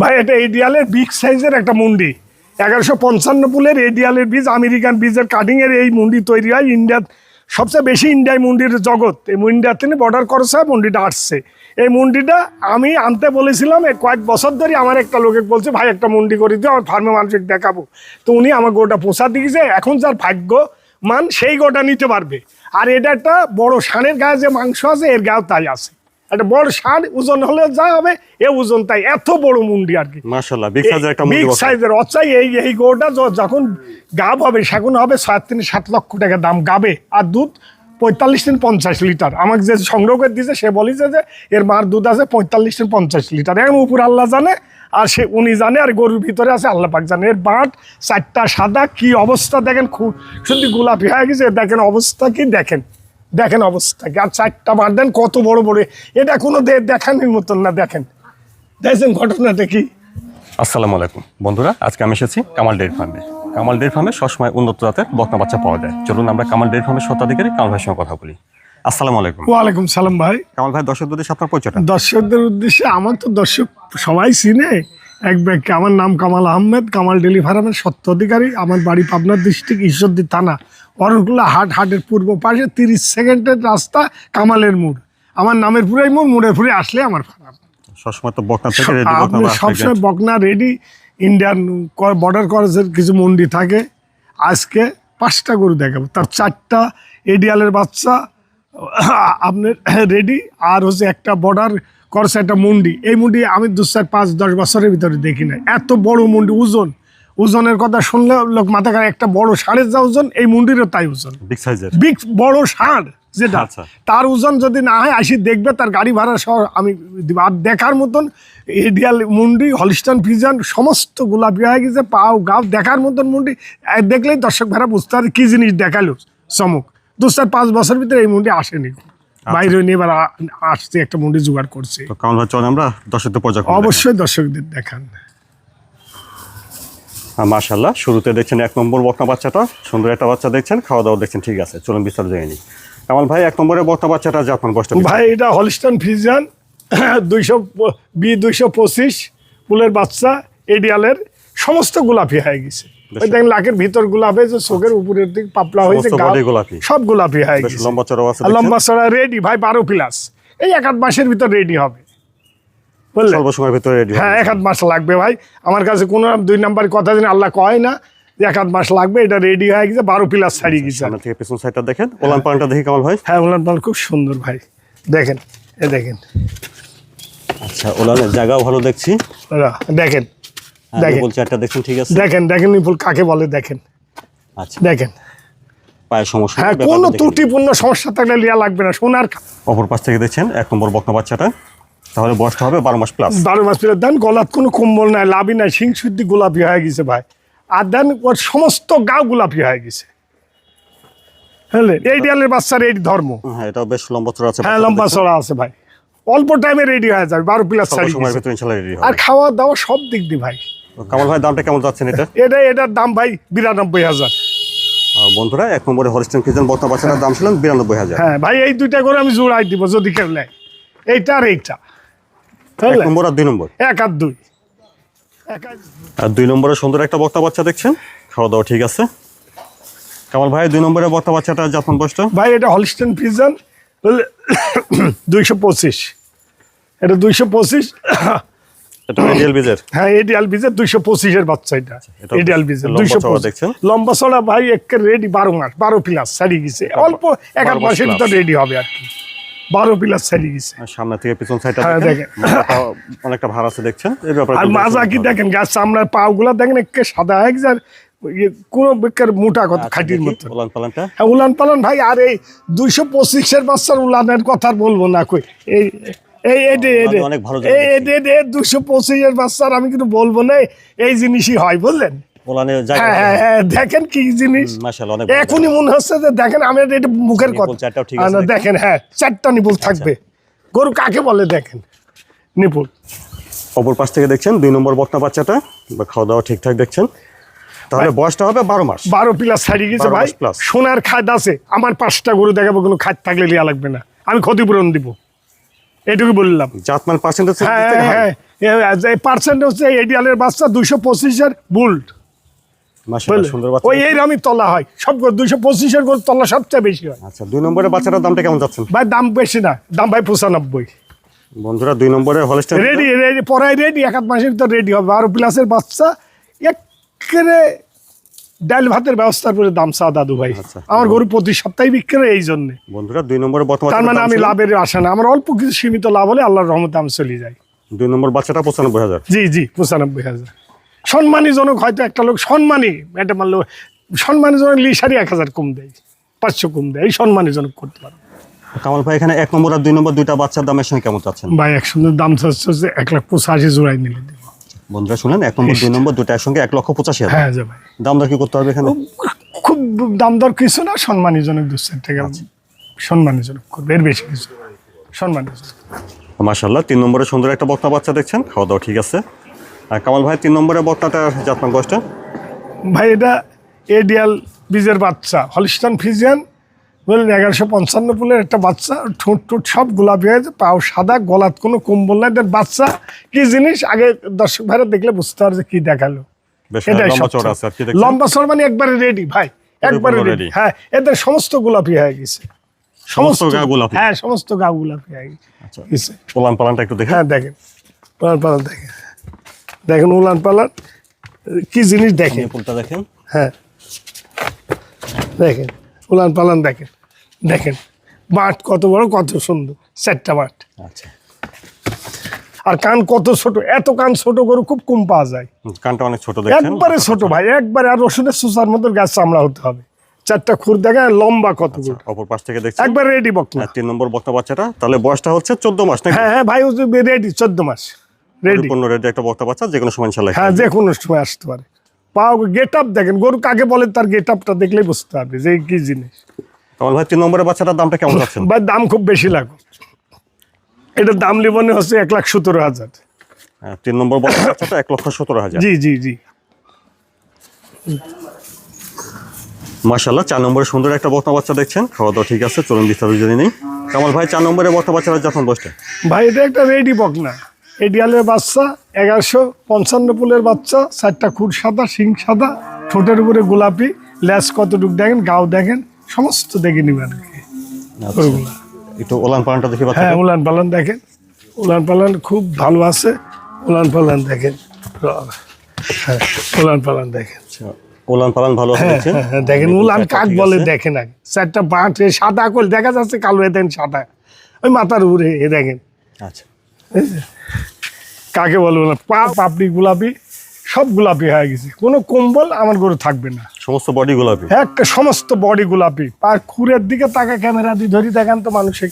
ভাই, এটা এডিয়ালের বিগ সাইজের একটা মুন্ডি। এগারোশো পঞ্চান্ন পুলের এডিয়ালের বীজ, আমেরিকান বীজের কাটিংয়ের এই মুন্ডি তৈরি হয়। ইন্ডিয়ার সবচেয়ে বেশি ইন্ডিয়ায় মুন্ডির জগৎ। এই মুন্ডিয়ার তিনি বর্ডার করেছে মুন্ডিটা আসছে। এই মুন্ডিটা আমি আনতে বলেছিলাম, এই কয়েক বছর ধরে আমার একটা লোকে বলছে, ভাই, একটা মুন্ডি করে দিও, আমার ফার্মে মানুষকে দেখাবো। তো উনি আমাকে ওটা পোষা দিয়েছে। এখন যার ভাগ্য মান সেই গোটা নিতে পারবে। আর এটা একটা বড় ষাঁড়ের গায়ে যে মাংস আছে, এর গায়েও তাই আছে। একটা বড় ষাঁড় ওজন হলে যা হবে এ ওজন তাই। এত বড় মুন্ডি আর কি। মাশাল্লাহ বিগ সাইজের একটা মুরগি বিগ সাইজের অচাই এই এই গরুটা যখন গাব হবে সেখন হবে সাত থেকে সাত লক্ষ টাকা দাম গাবে। আর দুধ পঁয়তাল্লিশ থেকে পঞ্চাশ লিটার। আমাকে যে সংগ্রহ করে দিয়েছে সে বলেছে যে এর মার দুধ আছে পঁয়তাল্লিশ দিন পঞ্চাশ লিটার। এখন উপর আল্লাহ জানে আর সে উনি জানে আর গরুর ভিতরে আছে আল্লাহ পাক জানে। এর বাঁট চারটা সাদা কি অবস্থা দেখেন খুব শুধু গোলাপি হয়ে গেছে দেখেন অবস্থা কি দেখেন। দেখেন অবস্থা। আর চারটা বার দেন কত বড় বড়। এটা কোনো দেখানোর মতন না দেখেন। দেখছেন ঘটনাটা কি? আসসালামু আলাইকুম। বন্ধুরা আজকে আমি এসেছি কামাল ডেয়ারি ফার্মে। কামাল ডেয়ারি ফার্মে সবসময় উন্নত জাতের বকনা বাচ্চা পাওয়া যায়। চলুন আমরা কামাল ডেয়ারি ফার্মের স্বত্বাধিকারী কামাল ভাইয়ের সঙ্গে কথা বলি। আসসালামু আলাইকুম। ওয়ালাইকুম সালাম ভাই। কামাল ভাই দর্শক দুদেশ আপনার পরিচয়টা? দর্শকদের উদ্দেশ্যে আমার তো দর্শক সবাই চিনে। এক ব্যক্তি আমার নাম কামাল আহমেদ কামাল ডেলি ফার্মের সত্য অধিকারী আমার বাড়ি পাবনা ডিস্ট্রিক্ট ঈশ্বরদী থানা। অরণকুলা হাট হাটের পূর্ব পাশে তিরিশ সেকেন্ডের রাস্তা কামালের মোড়। আমার নামের পুরাই মোড় মোড়ের ফুরে আসলে আমার ফার্ম সবসময় তো বকনা থেকে রেডি বকনা আপনি সবসময় বকনা রেডি ইন্ডিয়ান বর্ডার কলেজের কিছু মন্ডি থাকে। আজকে পাঁচটা গরু দেখাবো। তার চারটা এডিয়ালের বাচ্চা আপনার রেডি আর হচ্ছে একটা বর্ডার করছে একটা মুন্ডি। এই মুন্ডি আমি দু চার পাঁচ দশ বছরের ভিতরে দেখি না এত বড় মুন্ডি ওজন ওজনের কথা শুনলে লোক মাথা খায় একটা বড় ষাঁড়ের যা ওজন এই মুন্ডিরও তাই ওজন। বিগ সাইজের বিগ বড় ষাঁড় যেটা। আচ্ছা। তার ওজন যদি না হয় আসি দেখবে তার গাড়ি ভাড়া সহ আমি আর দেখার মতন এডিয়াল মুন্ডি হলিস্টান ফিজান সমস্ত গোলাপি হয়ে গেছে পাও গাও দেখার মতন মুন্ডি। দেখলেই দর্শক ভাড়া বুঝতে পারে কী জিনিস দেখাল চমক। দু চার পাঁচ বছর ভিতরে এই মুন্ডি আসেনি। বাইরে নিয়ে এবার আসছে একটা মুন্ডি জোগাড় করছে। আমরা দর্শকদের অবশ্যই দর্শকদের দেখান। মাশাল্লাহ শুরুতে দেখছেন এক নম্বর বকনা বাচ্চাটা সুন্দর একটা বাচ্চা দেখছেন খাওয়া দাওয়া দেখছেন ঠিক আছে চলুন বিস্তার জেনে নিই। কামাল ভাই এক নম্বরের বকনা বাচ্চাটা জাপান বয়সটা ভাই এটা হলিস্টান ফিজান দুইশো বি দুইশো পঁচিশ ফুলের বাচ্চা এডিয়ালের সমস্ত গোলাপি হয়ে গেছে। দেখেন লাখের ভিতর গোলাপি যে চোখের উপরের দিক পাপলা হয়েছে গোলাপি। সব গোলাপি হয়ে গেছে। লম্বা চড়া রেডি ভাই বারো প্লাস এই এক আধ মাসের ভিতর রেডি হবে। বুঝলেন স্বল্প সময়ের ভিতরে হ্যাঁ এক আধ মাস লাগবে ভাই। আমার কাছে কোনো দুই নাম্বার কথা যেন আল্লাহ কয় না এক আধ মাস লাগবে এটা রেডি হয়ে গেছে বারো প্লাস ছাড়িয়ে গেছে। সামনে থেকে পেছন সাইডটা দেখেন। ওলান দেখি ভাই হ্যাঁ? খুব সুন্দর ভাই। দেখেন এ দেখেন। আচ্ছা ওলানের জায়গাও ভালো দেখছি। দেখেন দেখেন। বলছি একটা দেখছেন ঠিক আছে। দেখেন দেখেন নিপুল কাকে বলে দেখেন। আচ্ছা। দেখেন। পায়ের সমস্যা হ্যাঁ কোনো ত্রুটিপূর্ণ সমস্যা থাকলে লিয়া লাগবে না সোনার অপর পাশ থেকে দেখছেন এক নম্বর বকনা বাচ্চাটা। তাহলে বয়সটা হবে বারো মাস প্লাস বারো মাস পেলে দেন গলাত কোনো কম্বল নাই লাভই নাই সিং শুদ্ধি গোলাপি হয়ে গেছে ভাই। আর দেন ওর সমস্ত গা গোলাপি হয়ে গেছে। বুঝলেন? এই ডিয়ালের বাচ্চার এই ধর্ম। হ্যাঁ বেশ লম্বা চড়া আছে হ্যাঁ লম্বা চড়া আছে ভাই। অল্প টাইমে রেডি হয়ে যাবে বারো প্লাস আর খাওয়া দাওয়া সব দিক দিয়ে ভাই। কামাল ভাই দামটা কেমন যাচ্ছেন এটা এটা এটার দাম ভাই বিরানব্বই হাজার। বন্ধুরা এক নম্বরে হলিস্টেন বাচ্চাটার দাম ছিল বিরানব্বই হাজার। হ্যাঁ ভাই এই দুইটা করে আমি জোড়াই দিব যদি কেউ নেয়। এইটা আর এইটা। এক নম্বর আর দুই নম্বর? এক আর দুই। আর আর দুই নম্বরে সুন্দর একটা বক্তা বাচ্চা দেখছেন? খাওয়া দাওয়া ঠিক আছে। কামাল ভাই দুই নম্বরে বক্তা বাচ্চাটা জাপান বয়সটা ভাই এটা হলিস্টেন দুইশো পঁচিশ। এটা দুইশো পঁচিশ। এটা রিয়েল বীজের হ্যাঁ এডিয়াল বিজের দুইশো পঁচিশের বাচ্চা এটা। এডিয়াল বিজের লম্বা দুইশো দেখছেন? লম্বা চড়া ভাই একে রেডি বারো মাস বারো প্লাস ছাড়িয়ে গেছে। অল্প এক মাসের। ভিতর রেডি হবে আর কি। বারো গেছে সামনে থেকে পিছন সাইডটা হ্যাঁ, দেখেন। দেখেন। অনেকটা ভার আছে দেখছেন? এই ব্যাপারে আর মাজা কি দেখেন গাছ চামড়ার পাগুলা দেখেন একে সাদা ইয়ে বেকার মোটা কথা আচ্ছা, খাটির মতো। ওলান পালানটা। হ্যাঁ উলান পালান ভাই আর এই দুইশো পঁচিশের বাচ্চার উলানের কথা বলব না কই। এই এই এডে এডে অনেক ভালো এই এডে এডে দুশো পঁচিশের বাচ্চার আমি কিন্তু বলব না এই জিনিসই হয় বুঝলেন? হ্যাঁ হ্যাঁ হ্যাঁ দেখেন কি জিনিস? এখনই মনে হচ্ছে যে দেখেন আমি এটা মুখের কথা। না, দেখেন। হ্যাঁ চারটা নিপুল থাকবে। গরু কাকে বলে দেখেন? নিপুল। অপর পাশ থেকে দেখছেন দুই নম্বর বকনা বাচ্চাটা বা খাওয়া দাওয়া ঠিকঠাক দেখছেন। তাহলে বয়সটা হবে বারো মাস। বারো প্লাস ছাড়িয়ে গেছে 12 ভাই। সোনার খাদ আছে আমার পাঁচটা গরু দেখাবো কোনো খাদ থাকলে লিয়া লাগবে না। আমি ক্ষতিপূরণ দিব। এটুকু বললাম। জাতমান পার্সেন্টেজ হ্যাঁ হ্যাঁ এই পার্সেন্ট হচ্ছে এডিয়ালের বাচ্চা দুইশো পঁচিশের বুল্ট ওই এই আমি তলা হয়। সব দুইশো পঁচিশের তলা সবচেয়ে বেশি হয়। আচ্ছা দুই নম্বরের বাচ্চাটার দামটা কেমন যাচ্ছেন? ভাই দাম বেশি না। দাম ভাই পঁচানব্বই। বন্ধুরা দুই নম্বরে রেডি রেডি রেডি এক আধ মাসের ভিতর রেডি হবে। প্লাসের বাচ্চা একেবারে ডাল ভাতের ব্যবস্থার করে দাম চা দাদু ভাই। আচ্ছা। আমার গরু প্রতি সপ্তাহে বিক্রি এই জন্য। বন্ধুরা দুই নম্বরে বর্তমান তার মানে আমি লাভের আশা না। আমার অল্প কিছু সীমিত লাভ হলে আল্লাহর রহমতে আমি চলে যাই। দুই নম্বর বাচ্চাটা পঁচানব্বই হাজার। জি জি পঁচানব্বই হাজার। সম্মানীজনক হয়তো একটা লোক সম্মানী এটা মানলো সম্মানীজনক লিসারি এক হাজার কম দেয় পাঁচশো কম দেয় এই সম্মানীজনক করতে পারো। কামাল ভাই এখানে এক নম্বর আর দুই নম্বর দুইটা বাচ্চার দামের সঙ্গে কেমন চাচ্ছেন ভাই এক সুন্দর দাম চাচ্ছে হচ্ছে এক লাখ পঁচাশি জোড়াই নিলে দেবো। বন্ধুরা শুনেন এক নম্বর দুই নম্বর একসঙ্গে এক লক্ষ পঁচাশি হ্যাঁ ভাই দাম দর কি করতে হবে এখানে? খুব দাম দর কিছু না সম্মানীজনক দু চার টাকা সম্মানীজনক করবে এর বেশি কিছু। সম্মানীজনক। মাশাল্লাহ তিন নম্বরে সুন্দর একটা বক্তা বাচ্চা দেখছেন খাওয়া দাওয়া ঠিক আছে। আর কামাল ভাই তিন নম্বরে বক্তাটার জাতমান বয়সটা? ভাই এটা এডিয়াল বীজের বাচ্চা হলিস্টান ফিজিয়ান বললেন এগারোশো পঞ্চান্ন ফুলের একটা বাচ্চা ঠোঁট টোট সব গোলাপি হয়েছে পাও সাদা গলাত কোনো কম্বল নাই। এদের বাচ্চা কি জিনিস? আগে দর্শক ভাইরা দেখলে বুঝতে পারবে যে কি দেখাল। বেশ এটাই লম্বা চড়া চড় মানে একবারে রেডি ভাই একবারে রেডি হ্যাঁ এদের সমস্ত গোলাপি হয়ে গেছে। সমস্ত গা গোলাপি? হ্যাঁ সমস্ত গা গোলাপি হয়ে আচ্ছা গেছে পোলান পালানটা একটু দেখেন। হ্যাঁ দেখেন। উলান পালান দেখেন। দেখেন উলান পালান কি জিনিস দেখেন? ফুলটা দেখেন। হ্যাঁ। দেখেন উলান পালান দেখেন দেখেন। বাট কত বড় কত সুন্দর চারটা বাট। আচ্ছা। আর কান কত ছোট এত কান ছোট গরু খুব কম পাওয়া যায়। কানটা অনেক ছোট দেখছেন। একবারে ছোট ভাই একবারে আর রসুনের সুসার মতো গাছ চামড়া হতে হবে। চারটা খুর দেখা লম্বা কত গরু। অপর পাশ থেকে দেখছেন। একবার রেডি বকনা। আর তিন নম্বর বক্তা বাচ্চাটা তাহলে বয়সটা হচ্ছে চোদ্দ মাস হ্যাঁ হ্যাঁ ভাই রেডি চোদ্দ মাস। রেডি একটা বক্তা বাচ্চা যে কোনো সময় ইনশাল্লাহ হ্যাঁ যে কোনো সময় আসতে পারে। পাও গেট আপ দেখেন গরু কাকে তার গেট আপটা দেখলেই বুঝতে পারবে যে কি জিনিস। কামাল ভাই তিন নম্বরের বাচ্চাটার দামটা কেমন বা দাম খুব বেশি লাগবে এটার দাম লিবনে হচ্ছে এক লাখ সতেরো হাজার। হ্যাঁ, তিন নম্বর বাচ্চাটা এক লক্ষ সতেরো হাজার। জি জি জি। মাশাল্লাহ চার নম্বরে সুন্দর একটা বক্তা বাচ্চা দেখছেন। খাওয়া দাওয়া ঠিক আছে চলুন বিস্তারিত নেই। কামাল ভাই চার নম্বরে বক্তা বাচ্চাটা যখন বসটা ভাই এটা একটা রেডি বকনা। এডিয়ালের বাচ্চা এগারোশো পঞ্চান্ন পুলের বাচ্চা চারটা খুর সাদা শিং সাদা ঠোঁটের উপরে গোলাপি ল্যাস কতটুক দেখেন গাও দেখেন সমস্ত দেখে নিবেন কি। একটু ওলান পালানটা দেখি হ্যাঁ উলান পালান দেখেন। উলান পালান খুব ভালো আছে। উলান পালান দেখেন। হ্যাঁ উলান পালান দেখেন। ওলান পালান ভালো হ্যাঁ, হ্যাঁ, হ্যাঁ, দেখেন উলান কাক বলে দেখেন আগে চারটা এ সাদা করে দেখা যাচ্ছে কালো এ দেখেন সাদা। ওই মাথার উপরে এ দেখেন। আচ্ছা। কাকে বলব না? পা পাপড়ি গোলাপি সব গোলাপি হয়ে গেছে। কোনো কম্বল আমার গরু থাকবে না। সমস্ত বডি গোলাপি? একটা সমস্ত বডি গোলাপি। আর খুরের দিকে তাকা ক্যামেরা দিয়ে ধরি দেখান তো মানুষে।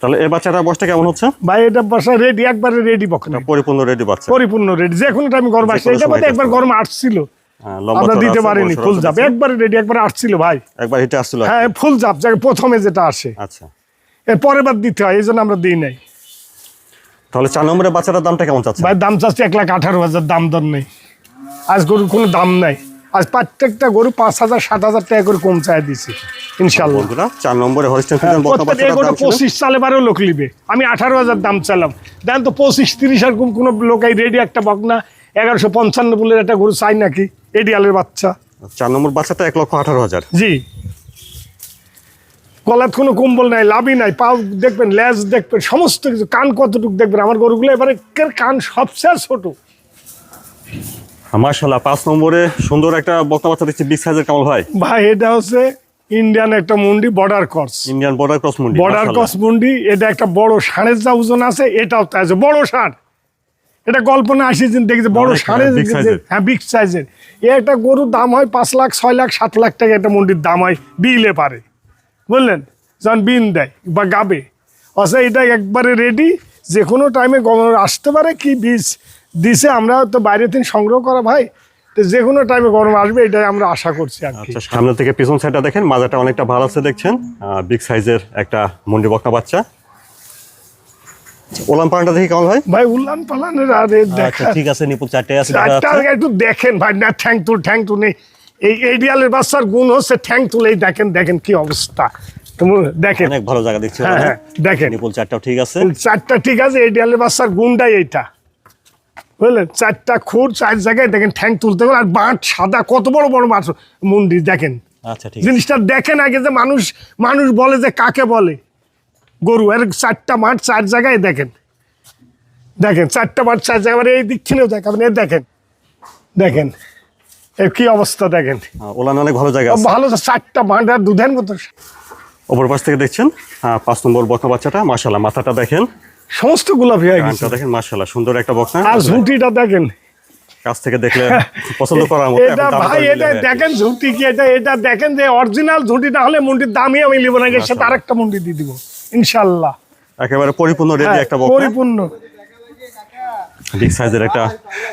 তাহলে এই বয়সটা কেমন হচ্ছে? ভাই এটা বসা রেডি একবারে রেডি বকনা পরিপূর্ণ রেডি বাচ্চা। পরিপূর্ণ রেডি যে কোনো টাইম গরম আসছে। এটা একবার গরম আসছিল। হ্যাঁ, আমরা দিতে পারিনি ফুল জাপ একবারে রেডি একবার আসছিল ভাই। একবার হিটে আসছিল হ্যাঁ ফুল জাপ যাকে প্রথমে যেটা আসে। আচ্ছা। এর পরের বার দিতে হয় এই জন্য আমরা দিই নাই। তাহলে চার নম্বরের বাচ্চাটার দামটা কেমন চাচ্ছে ভাই দাম চাচ্ছে এক লাখ আঠারো হাজার দাম দর নেই। আজ গরুর কোনো দাম নাই। আজ প্রত্যেকটা গরু পাঁচ হাজার সাত হাজার টাকা করে কম চাই দিছি ইনশাল্লাহ। চার নম্বরে পঁচিশ সালে বারেও লোক নিবে। আমি আঠারো হাজার দাম দেন তো পঁচিশ তিরিশ আর কোনো লোক এই রেডি একটা বকনা এগারোশো পঞ্চান্ন একটা গরু চাই নাকি? এডিয়ালের বাচ্চা। চার নম্বর বাচ্চাটা এক লক্ষ আঠারো হাজার। জি। গলাত কোনো কম্বল নাই লাভই নাই পাও দেখবেন লেজ দেখবেন সমস্ত কিছু কান কতটুকু দেখবেন আমার গরুগুলো এবারে কান সবচেয়ে ছোট। মার্শাল্লাহ পাঁচ নম্বরে সুন্দর একটা বক্তা বাচ্চা দেখছি বিগ সাইজের কামাল ভাই। ভাই এটা হচ্ছে ইন্ডিয়ান একটা মুন্ডি border cross Indian border cross মুন্ডি বর্ডার ক্রস মুন্ডি এটা একটা বড় ষাঁড়ের যা ওজন আছে এটাও তাই আছে বড় ষাঁড়। এটা কল্পনা আসি যে দেখছে বড় ষাঁড়ের। হ্যাঁ বিগ সাইজের এ একটা গরুর দাম হয় পাঁচ লাখ ছয় লাখ সাত লাখ টাকা একটা মুন্ডির দাম হয় বিলে পারে। বুঝলেন যখন বিন দেয় বা গাবে। অথবা এটা একবারে রেডি যে কোনো টাইমে গভর্নর আসতে পারে কি বীজ দিছে আমরা তো বাইরে থেকে সংগ্রহ করা ভাই তো যে কোনো টাইমে গরম আসবে এটাই আমরা আশা করছি আচ্ছা সামনে থেকে পিছন সাইডটা দেখেন মাজাটা অনেকটা ভালো আছে দেখছেন। বিগ সাইজের একটা মুন্ডি বক্তা বাচ্চা। ওলান পালানটা দেখি কামাল ভাই ভাই উল্লান পালানের আরে আচ্ছা দেখা ঠিক আছে নিপুল চারটে আছে। একটু দেখেন ভাই না ঠ্যাং তুল ঠ্যাং তুল নেই। এই এডিয়ালের বাচ্চার গুণ হচ্ছে ঠ্যাং তুলেই দেখেন দেখেন কি অবস্থা। দেখেন। অনেক ভালো জায়গা দেখছি হ্যাঁ হ্যাঁ দেখেন। চারটাও ঠিক আছে। চারটা ঠিক আছে এই ডিয়ালের বাচ্চার গুণটাই এইটা। বুঝলেন? চারটা খুর চার জায়গায় দেখেন ঠ্যাং তুলতে আর বাঁট সাদা কত বড় বড় মাছ মন্দির দেখেন। আচ্ছা ঠিক জিনিসটা দেখেন আগে যে মানুষ মানুষ বলে যে কাকে বলে। গরু এর চারটা মাঠ চার জায়গায় দেখেন। দেখেন চারটা মাঠ চার জায়গায় আবার এই দিক থেকেও দেখাবেন এই দেখেন। দেখেন। কি অবস্থা দেখেন? ওলান অনেক ভালো জায়গা ভালো চারটা দুধের মতো। অপর পাশ থেকে দেখছেন? পাঁচ নম্বর বকনা বাচ্চাটা মাশাল্লাহ মাথাটা দেখেন। সমস্ত গোলাপি হয়ে গেছে। দেখেন মাশাল্লাহ সুন্দর একটা বকনা। আর ঝুঁটিটা দেখেন। কাছ থেকে দেখলে পছন্দ করার মতো এটা ভাই এটা কি। দেখেন ঝুঁটি কি এটা এটা দেখেন যে অরিজিনাল ঝুঁটিটা হলে মুন্ডির দামই আমি নিব না আরেকটা মুন্ডি দিয়ে দিব ইনশাল্লাহ একেবারে পরিপূর্ণ রেডি হ্যাঁ, একটা বকনা। পরিপূর্ণ। বিগ সাইজের একটা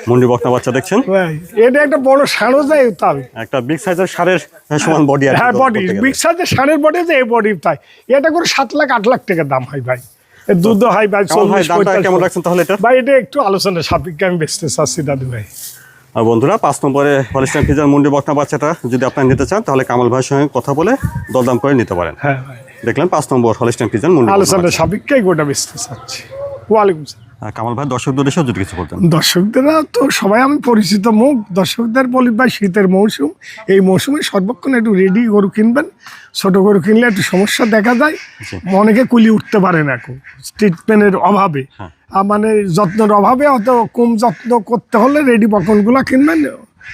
মুন্ডি বকনা বাচ্চা দেখছেন? ভাই, এটা একটা বড় সাড়ো যায় তাই একটা বিগ সাইজের সারের সমান বডি কি হ্যাঁ বডি গেলে। বিক্সাতে ষাঁড়ের বডি যে এই বডি তাই। এটা করে সাত লাখ আট লাখ টাকা দাম হয় ভাই। দুধ হয় ভাই চল্লিশ কেমন রাখছেন তাহলে এটা? ভাই এটা একটু আলোচনা সাপেক্ষে আমি বেচতে চাচ্ছি দাদু ভাই। আর বন্ধুরা পাঁচ নম্বরে হলিস্টান ফিজার মুন্ডি বকনা বাচ্চাটা যদি আপনারা নিতে চান তাহলে কামাল ভাইয়ের সঙ্গে কথা বলে দরদাম করে নিতে পারেন। হ্যাঁ দেখলেন পাঁচ নম্বর হলিস্টান ফিজার মুন্ডি আলোচনা বাচ্চা। সাপেক্ষে গোটা বেচতে চাচ্ছি ওয়ালাইকুম সালাম। কামাল ভাই দর্শকদের উদ্দেশ্যে যদি কিছু বলতেন। দর্শকদেরা তো সবাই আমি পরিচিত মুখ। দর্শকদের বলি ভাই শীতের মৌসুম। এই মৌসুমে সর্বক্ষণ একটু রেডি গরু কিনবেন। ছোট গরু কিনলে একটু সমস্যা দেখা যায়। অনেকে কুলি উঠতে পারে না এখন। ট্রিটমেন্টের অভাবে। হ্যাঁ। মানে যত্নের অভাবে অত কম যত্ন করতে হলে রেডি বকনগুলো কিনবেন।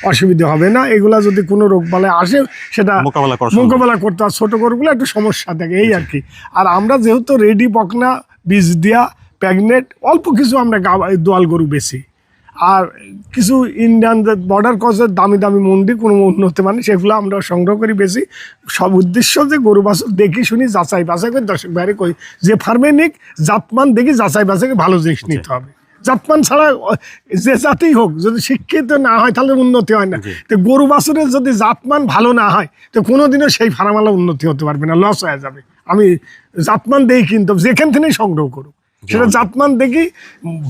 অসুবিধা হবে না। এগুলা যদি কোনো রোগ বালায় আসে সেটা মোকাবেলা করা মোকাবেলা করতে হয়। ছোট গরুগুলো একটু সমস্যা থাকে এই আর কি। আর আমরা যেহেতু রেডি বকনা বীজ দিয়া প্যাগনেট অল্প কিছু আমরা দোয়াল গরু বেশি আর কিছু ইন্ডিয়ান বর্ডার ক্রসের দামি দামি মন্ডি কোনো উন্নত মানে সেগুলো আমরা সংগ্রহ করি বেশি সব উদ্দেশ্য যে গরু বাছুর দেখি শুনি যাচাই বাছাই করে দর্শক বাইরে কই যে ফার্মে নিক জাতমান দেখি যাচাই বাছাইকে ভালো জিনিস নিতে হবে। জাতমান ছাড়া যে জাতেই হোক যদি শিক্ষিত না হয় তাহলে উন্নতি হয় না। তো গরু বাছুরের যদি জাতমান ভালো না হয় তো কোনোদিনও সেই ফার্মালা উন্নতি হতে পারবে না লস হয়ে যাবে। আমি জাতমান দেই কিন্তু যেখান থেকেই সংগ্রহ করুক। সেটা জাতমান দেখি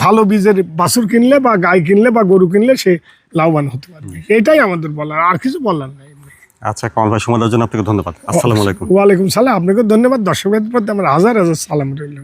ভালো বীজের বাছুর কিনলে বা গাই কিনলে বা গরু কিনলে সে লাভবান হতে পারবে। এটাই আমাদের বলার আর কিছু বলার নাই। আচ্ছা কমল ভাই সময় দেওয়ার জন্য আপনাকে ধন্যবাদ। আসসালামু আলাইকুম। ওয়ালাইকুম সালাম। আপনাকে ধন্যবাদ। দর্শকদের প্রতি আমার হাজার হাজার সালাম রইল।